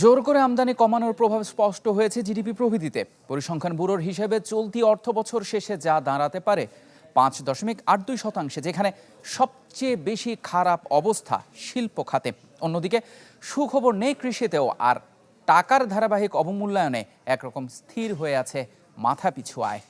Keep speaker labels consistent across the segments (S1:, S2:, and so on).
S1: জোর করে আমদানি কমানোর প্রভাব স্পষ্ট হয়েছে জিডিপি প্রভৃতিতে। পরিসংখ্যান ব্যুরোর হিসেবে চলতি অর্থ বছর শেষে যা দাঁড়াতে পারে পাঁচ দশমিক আট দুই শতাংশে, যেখানে সবচেয়ে বেশি খারাপ অবস্থা শিল্প খাতে। অন্যদিকে, সুখবর নেই কৃষিতেও, আর টাকার ধারাবাহিক অবমূল্যায়নে একরকম স্থির হয়ে আছে মাথাপিছু আয়।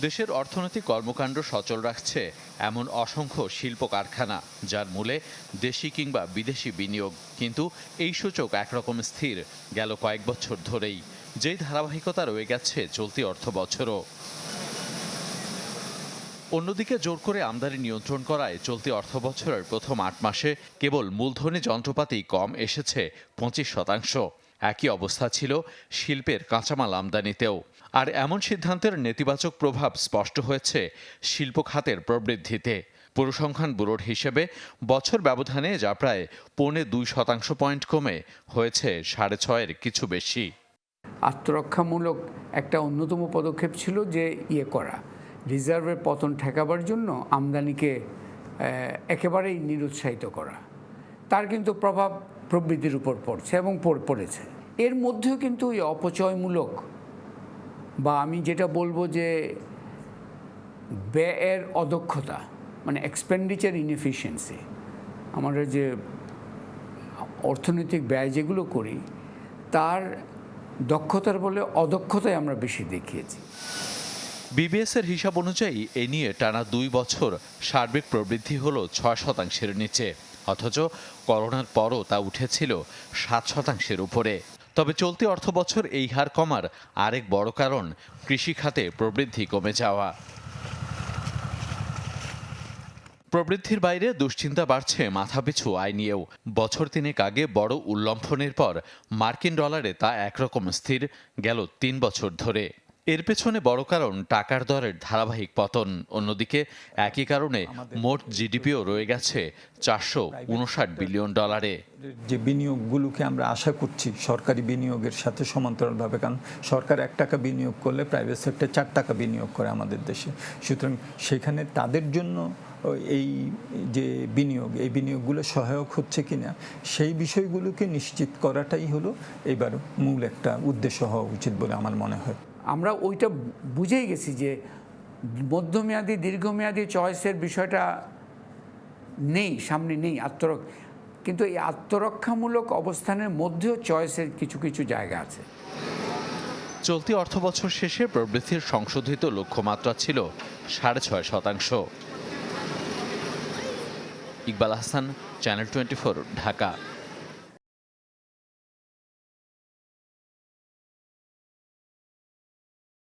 S2: দেশের অর্থনৈতিক কর্মকাণ্ড সচল রাখছে এমন অসংখ্য শিল্প কারখানা যার মূলে দেশি কিংবা বিদেশি বিনিয়োগ। কিন্তু এই সূচক একরকম স্থির, গেল কয়েক বছর ধরেই। যেই ধারাবাহিকতা রয়ে গেছে, চলতি অর্থ বছরও। অন্যদিকে জোর করে আমদানি নিয়ন্ত্রণ করায় চলতি অর্থ বছরের প্রথম আট মাসে কেবল মূলধনী যন্ত্রপাতি কম এসেছে পঁচিশ শতাংশ। একই অবস্থা ছিল শিল্পের কাঁচামাল আমদানিতেও। আর এমন সিদ্ধান্তের নেতিবাচক প্রভাব স্পষ্ট হয়েছে শিল্প খাতের প্রবৃদ্ধিতে। পরিসংখ্যান ব্যুরোর হিসেবে বছর ব্যবধানে যা প্রায় পৌনে দুই শতাংশ পয়েন্ট কমে হয়েছে সাড়ে ছয়ের কিছু বেশি।
S3: আত্মরক্ষামূলক একটা অন্যতম পদক্ষেপ ছিল যে ইয়ে করা। রিজার্ভের পতন ঠেকাবার জন্য আমদানিকে একেবারেই নিরুৎসাহিত করা। তার কিন্তু প্রভাব প্রবৃদ্ধির উপর পড়ছে এবং পড়- পড়েছে। এর মধ্যেও কিন্তু এই অপচয়মূলক বা আমি যেটা বলব যে ব্যয়ের অদক্ষতা মানে এক্সপেন্ডিচার ইনএফিসিয়েন্সি আমরা যে অর্থনৈতিক ব্যয় যেগুলো করি, তার দক্ষতার বলে অদক্ষতায় আমরা বেশি দেখিয়েছি।
S2: বিবিএস এর হিসাব অনুযায়ী এ নিয়ে টানা দুই বছর সার্বিক প্রবৃদ্ধি হল ছয় শতাংশের নিচে, অথচ করোনার পরও তা উঠেছিল সাত শতাংশের উপরে। তবে চলতি অর্থবছর এই হার কমার আরেক বড় কারণ কৃষি খাতে প্রবৃদ্ধি কমে যাওয়া। প্রবৃদ্ধির বাইরে দুশ্চিন্তা বাড়ছে মাথাপিছু আয় নিয়েও। বছর তিনেক আগে বড় উল্লম্ফনের পর মার্কিন ডলারে তা একরকম স্থির গেল তিন বছর ধরে। এর পেছনে বড় কারণ টাকার দরের ধারাবাহিক পতন। অন্যদিকে একই কারণে মোট জিডিপিও রয়ে গেছে চারশো উনষাট বিলিয়ন ডলারে।
S4: যে বিনিয়োগগুলোকে আমরা আশা করছি সরকারি বিনিয়োগের সাথে সমান্তরালভাবে কারণ সরকার এক টাকা বিনিয়োগ করলে প্রাইভেট সেক্টর চার টাকা বিনিয়োগ করে আমাদের দেশে। সুতরাং সেখানে তাদের জন্য এই যে বিনিয়োগ এই বিনিয়োগগুলো সহায়ক হচ্ছে কিনা সেই বিষয়গুলোকে নিশ্চিত করাটাই হলো এবার মূল একটা উদ্দেশ্য হওয়া উচিত বলে আমার মনে হয়।
S3: আমরা ওইটা বুঝেই গেছি যে মধ্যমেয়াদী, দীর্ঘমেয়াদী চয়েসের বিষয়টা নেই, সামনে নেই আত্মরক, কিন্তু এই আত্মরক্ষামূলক অবস্থানের মধ্যেও চয়েসের কিছু কিছু জায়গা আছে।
S2: চলতি অর্থবছর শেষে প্রবৃদ্ধির সংশোধিত লক্ষ্যমাত্রা ছিল সাড়ে ছয় শতাংশ। Iqbal Hasan channel twenty Dhaka.